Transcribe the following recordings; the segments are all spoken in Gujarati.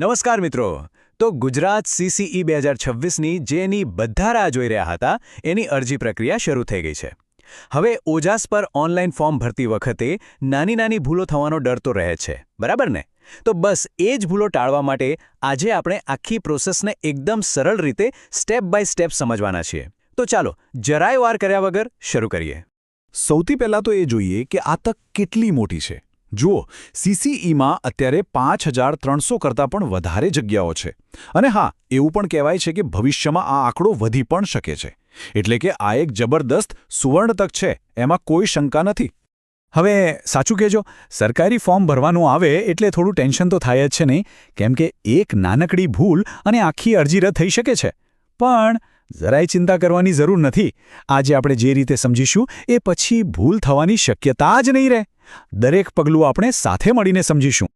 નમસ્કાર મિત્રો. તો ગુજરાત સીસીઈ બે હજાર છવ્વીસની જેની બધા રાહ જોઈ રહ્યા હતા, એની અરજી પ્રક્રિયા શરૂ થઈ ગઈ છે. હવે ઓજાસ પર ઓનલાઈન ફોર્મ ભરતી વખતે નાની નાની ભૂલો થવાનો ડર તો રહે છે, બરાબર ને? તો બસ એ જ ભૂલો ટાળવા માટે આજે આપણે આખી પ્રોસેસને એકદમ સરળ રીતે સ્ટેપ બાય સ્ટેપ સમજવાના છીએ. તો ચાલો, જરાય વાર કર્યા વગર શરૂ કરીએ. સૌથી પહેલાં તો એ જોઈએ કે આ તક કેટલી મોટી છે. જુઓ સીસીઈમાં અત્યારે પાંચ હજાર ત્રણસો કરતાં પણ વધારે જગ્યાઓ છે. અને હા, એવું પણ કહેવાય છે કે ભવિષ્યમાં આ આંકડો વધી પણ શકે છે. એટલે કે આ એક જબરદસ્ત સુવર્ણ તક છે, એમાં કોઈ શંકા નથી. હવે સાચું કહેજો, સરકારી ફોર્મ ભરવાનું આવે એટલે થોડું ટેન્શન તો થાય જ છે નહીં, કેમ કે એક નાનકડી ભૂલ અને આખી અરજી રદ થઈ શકે છે. પણ જરાય ચિંતા કરવાની જરૂર નથી. આજે આપણે જે રીતે સમજીશું, એ પછી ભૂલ થવાની શક્યતા જ નહીં રહે. દરેક પગલું આપણે સાથે મળીને સમજીશું.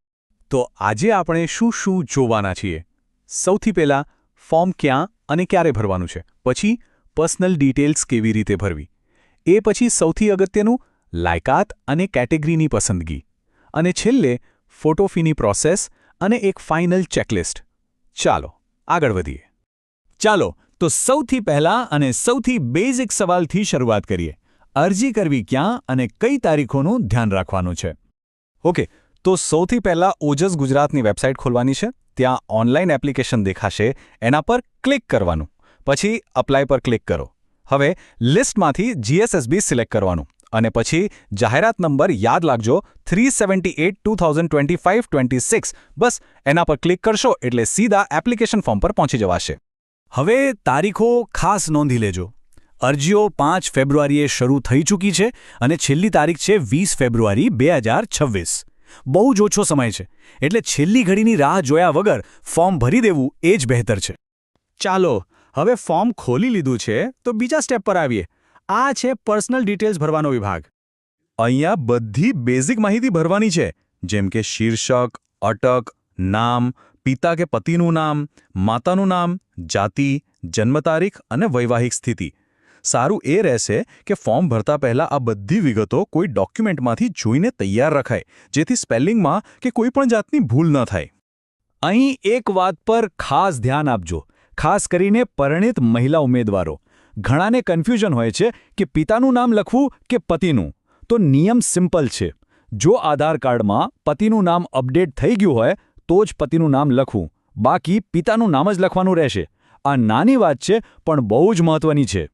તો આજે આપણે શું શું જોવાના છીએ? સૌથી પહેલાં ફોર્મ ક્યાં અને ક્યારે ભરવાનું છે? પછી પર્સનલ ડિટેલ્સ કેવી રીતે ભરવી? એ પછી સૌથી અગત્યનું લાયકાત અને કેટેગરીની પસંદગી. અને છેલ્લે ફોટોફીની પ્રોસેસ અને એક ફાઇનલ ચેકલિસ્ટ. ચાલો, આગળ વધીએ. ચાલો, તો સૌથી પહેલા અને સૌથી બેઝિક સવાલથી શરૂઆત કરીએ. અરજી કરવી ક્યાં અને કઈ તારીખોનું ધ્યાન રાખવાનું છે? ઓકે તો સૌથી પહેલાં ઓજસ ગુજરાતની વેબસાઇટ ખોલવાની છે. ત્યાં ઓનલાઈન એપ્લિકેશન દેખાશે. એના પર ક્લિક કરવાનું. પછી અપ્લાય પર ક્લિક કરો. હવે લિસ્ટમાંથી જીએસએસબી સિલેક્ટ કરવાનું. અને પછી જાહેરાત નંબર યાદ લાગજો three seventy eight two thousand twenty five twenty six. બસ, એના પર ક્લિક કરશો એટલે સીધા એપ્લિકેશન ફોર્મ પર પહોંચી જવાશે. હવે તારીખો ખાસ નોંધી લેજો. અરજીઓ પાંચ ફેબ્રુઆરીએ શરૂ થઈ ચૂકી છે અને છેલ્લી તારીખ છે વીસ ફેબ્રુઆરી બે હજાર છવ્વીસ. બહુ જ ઓછો સમય છે, એટલે છેલ્લી ઘડીની રાહ જોયા વગર ફોર્મ ભરી દેવું એ જ બહેતર છે. ચાલો, હવે ફોર્મ ખોલી લીધું છે તો બીજા સ્ટેપ પર આવીએ. આ છે પર્સનલ ડિટેલ્સ ભરવાનો વિભાગ. અહીંયા બધી બેઝિક માહિતી ભરવાની છે, જેમ કે શીર્ષક, અટક, નામ, પિતા કે પતિનું નામ, માતાનું નામ, જાતિ, જન્મ તારીખ અને વૈવાહિક સ્થિતિ. સારું એ રહેશે કે ફોર્મ ભરતા પહેલાં આ બધી વિગતો કોઈ ડોક્યુમેન્ટમાંથી જોઈને તૈયાર રખાય, જેથી સ્પેલિંગમાં કે કોઈ પણ જાતની ભૂલ ન થાય. અહીં એક વાત પર ખાસ ધ્યાન આપજો, ખાસ કરીને પરિણિત મહિલા ઉમેદવારો. ઘણાને કન્ફ્યુઝન હોય છે કે પિતાનું નામ લખવું કે પતિનું. તો નિયમ સિમ્પલ છે. જો આધાર કાર્ડમાં પતિનું નામ અપડેટ થઈ ગયું હોય, તો જ પતિનું નામ લખવું. બાકી પિતાનું નામ જ લખવાનું રહેશે. આ નાની વાત છે, પણ બહુ જ મહત્વની છે.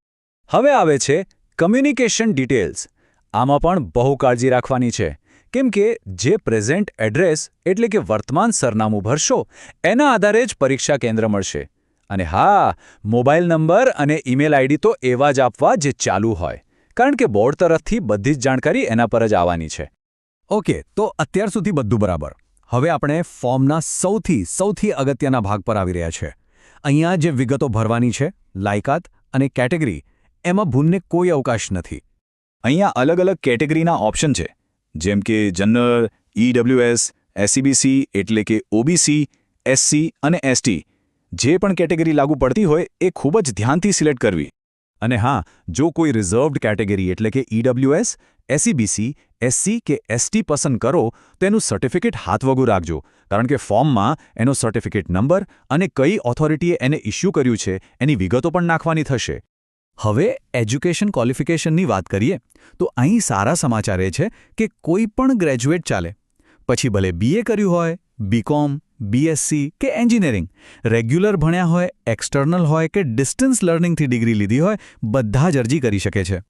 હવે આવે છે કમ્યુનિકેશન ડિટેલ્સ આમાં પણ બહુ કાળજી રાખવાની છે. કેમ કે જે પ્રેઝન્ટ એડ્રેસ એટલે કે વર્તમાન સરનામું ભરશો, એના આધારે જ પરીક્ષા કેન્દ્ર મળશે. અને હા, મોબાઈલ નંબર અને ઈમેલ આઈડી તો એવા જ આપવા જે ચાલુ હોય. કારણ કે બોર્ડ તરફથી બધી જ જાણકારી એના પર જ આવવાની છે. ઓકે, તો અત્યાર સુધી બધું બરાબર. હવે આપણે ફોર્મના સૌથી સૌથી અગત્યના ભાગ પર આવી રહ્યા છે. અહીંયા જે વિગતો ભરવાની છે, લાયકાત અને કેટેગરી એમાં ભૂલને કોઈ અવકાશ નથી. અહીંયા અલગ અલગ કેટેગરીના ઓપ્શન છે, જેમ કે જનરલ ઈડબ્લ્યુએસ એસસીબીસી એટલે કે ઓબીસી એસસી અને એસટી જે પણ કેટેગરી લાગુ પડતી હોય એ ખૂબ જ ધ્યાનથી સિલેક્ટ કરવી. અને હા, જો કોઈ રિઝર્વડ કેટેગરી એટલે કે ઈડબ્લ્યુએસ એસસીબીસી એસસી કે એસટી પસંદ કરો, તો એનું સર્ટિફિકેટ હાથવગુ રાખજો. કારણ કે ફોર્મમાં એનો સર્ટિફિકેટ નંબર અને કઈ ઓથોરિટીએ એને ઇસ્યુ કર્યું છે, એની વિગતો પણ નાખવાની થશે. હવે એજ્યુકેશન ક્વોલિફિકેશનની વાત કરીએ, તો અહીં સારા સમાચાર એ છે કે કોઈ પણ ગ્રેજ્યુએટ ચાલે. પછી ભલે બીએ કર્યું હોય બીકોમ બીએસસી કે એન્જિનિયરિંગ, રેગ્યુલર ભણ્યા હોય, એક્સટર્નલ હોય કે ડિસ્ટન્સ લર્નિંગથી ડિગ્રી લીધી હોય, બધા જ અરજી કરી શકે છે.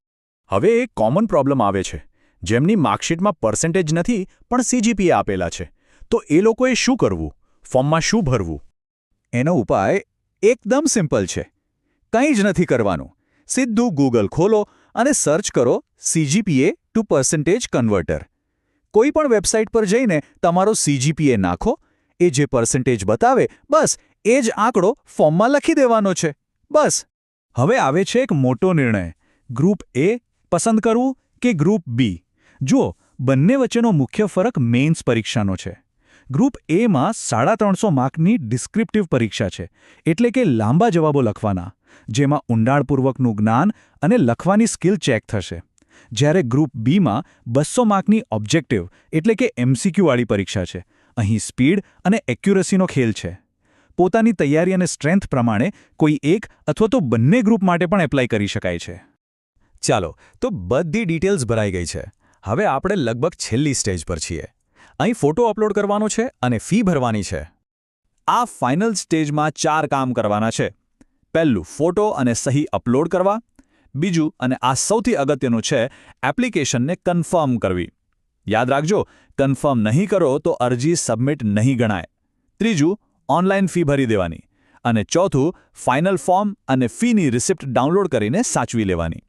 હવે એક કોમન પ્રોબ્લેમ આવે છે, જેમની માર્કશીટમાં પર્સન્ટેજ નથી, પણ સીજીપીએ આપેલા છે. તો એ લોકોએ શું કરવું? ફોર્મમાં શું ભરવું? એનો ઉપાય એકદમ સિમ્પલ છે. કંઈ જ નથી કરવાનું. સીધું ગૂગલ ખોલો અને સર્ચ કરો સીજીપીએ ટુ પર્સન્ટેજ કન્વર્ટર કોઈ પણ વેબસાઇટ પર જઈને તમારો સીજીપીએ નાખો, એ જે પર્સન્ટેજ બતાવે, બસ, એ જ આંકડો ફોર્મમાં લખી દેવાનો છે. બસ. હવે આવે છે એક મોટો નિર્ણય. ગ્રુપ એ પસંદ કરવું કે ગ્રુપ બી જુઓ, બંને વચ્ચેનો મુખ્ય ફરક મેઇન્સ પરીક્ષાનો છે. ગ્રુપ એમાં સાડા ત્રણસો માર્કની ડિસ્ક્રિપ્ટિવ પરીક્ષા છે, એટલે કે લાંબા જવાબો લખવાના, જેમાં ઊંડાણપૂર્વકનું જ્ઞાન અને લખવાની સ્કિલ ચેક થશે. જ્યારે ગ્રુપ બીમાં બસો માર્કની ઓબ્જેક્ટિવ, એટલે કે એમસીક્યુવાળી પરીક્ષા છે. અહીં સ્પીડ અને એક્યુરસીનો ખેલ છે. પોતાની તૈયારી અને સ્ટ્રેન્થ પ્રમાણે કોઈ એક અથવા તો બંને ગ્રુપ માટે પણ એપ્લાય કરી શકાય છે. ચાલો, તો બધી ડિટેલ્સ ભરાઈ ગઈ છે. હવે આપણે લગભગ છેલ્લી સ્ટેજ પર છીએ. અહીં ફોટો અપલોડ કરવાનો છે અને ફી ભરવાની છે. આ ફાઇનલ સ્ટેજમાં ચાર કામ કરવાના છે. પહેલું, ફોટો અને સહી અપલોડ કરવા. બીજું, અને આ સૌથી અગત્યનું છે, એપ્લિકેશનને કન્ફર્મ કરવી. યાદ રાખજો, કન્ફર્મ નહીં કરો તો અરજી સબમિટ નહીં ગણાય. ત્રીજું ઓનલાઈન ફી ભરી દેવાની. અને ચોથું, ફાઇનલ ફોર્મ અને ફીની રિસિપ્ટ ડાઉનલોડ કરીને સાચવી લેવાની.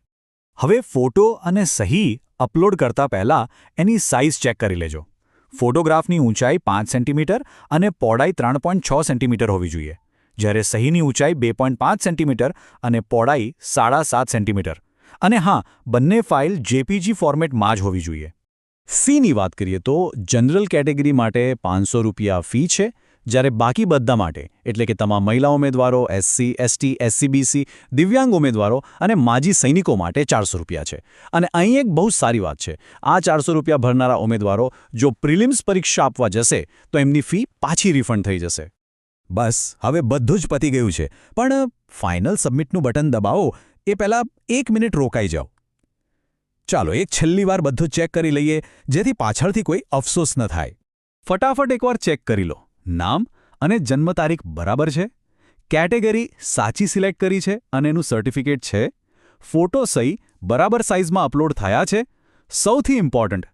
હવે ફોટો અને સહી અપલોડ કરતા પહેલા એની સાઇઝ ચેક કરી લેજો. ફોટોગ્રાફની ઊંચાઈ પાંચ સેન્ટીમીટર અને પહોળાઈ ત્રણ પોઈન્ટ છ સેન્ટીમીટર હોવી જોઈએ. જ્યારે સહીની ઊંચાઈ બે પોઈન્ટ પાંચ સેન્ટીમીટર અને પહોળાઈ સાડા સાત સેન્ટીમીટર. અને હા, બંને ફાઇલ જેપીજી ફોર્મેટમાં જ હોવી જોઈએ. ફીની વાત કરીએ તો જનરલ કેટેગરી માટે પાંચસો રૂપિયા ફી છે જ્યારે બાકી બધા માટે, એટલે કે તમામ મહિલા ઉમેદવારો એસસી એસટી એસસીબીસી દિવ્યાંગ ઉમેદવારો અને માજી સૈનિકો માટે ચારસો રૂપિયા છે. અને અહીં એક બહુ સારી વાત છે. આ ચારસો રૂપિયા ભરનારા ઉમેદવારો જો પ્રિલિમ્સ પરીક્ષા આપવા જશે, તો એમની ફી પાછી રિફંડ થઈ જશે. બસ, હવે બધું જ પતી ગયું છે. પણ ફાઇનલ સબમિટનું બટન દબાવો, એ પહેલાં એક મિનિટ રોકાઈ જાઓ. ચાલો, એક છેલ્લી વાર બધું ચેક કરી લઈએ, જેથી પાછળથી કોઈ અફસોસ ન થાય. ફટાફટ એકવાર ચેક કરી લો. નામ અને જન્મ તારીખ બરાબર છે? કેટેગરી સાચી સિલેક્ટ કરી છે અને એનું સર્ટિફિકેટ છે? ફોટો સહી બરાબર સાઇઝમાં અપલોડ થયા છે? સૌથી ઇમ્પોર્ટન્ટ,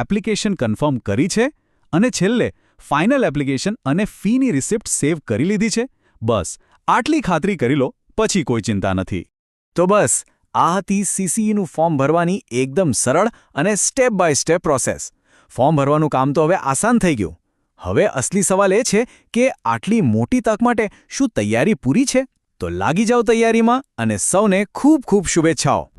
એપ્લિકેશન કન્ફર્મ કરી છે? અને છેલ્લે, ફાઇનલ એપ્લિકેશન અને ફીની રિસિપ્ટ સેવ કરી લીધી છે? બસ, આટલી ખાતરી કરી લો, પછી કોઈ ચિંતા નથી. તો બસ, આ હતી સીસીઈનું ફોર્મ ભરવાની એકદમ સરળ અને step by step process. Form ભરવાનું કામ તો હવે આસાન થઈ ગયું. હવે અસલી સવાલ એ છે કે આટલી મોટી તક માટે શું તૈયારી પૂરી છે? તો લાગી જાઓ તૈયારીમાં અને સૌને ખૂબ ખૂબ શુભેચ્છાઓ.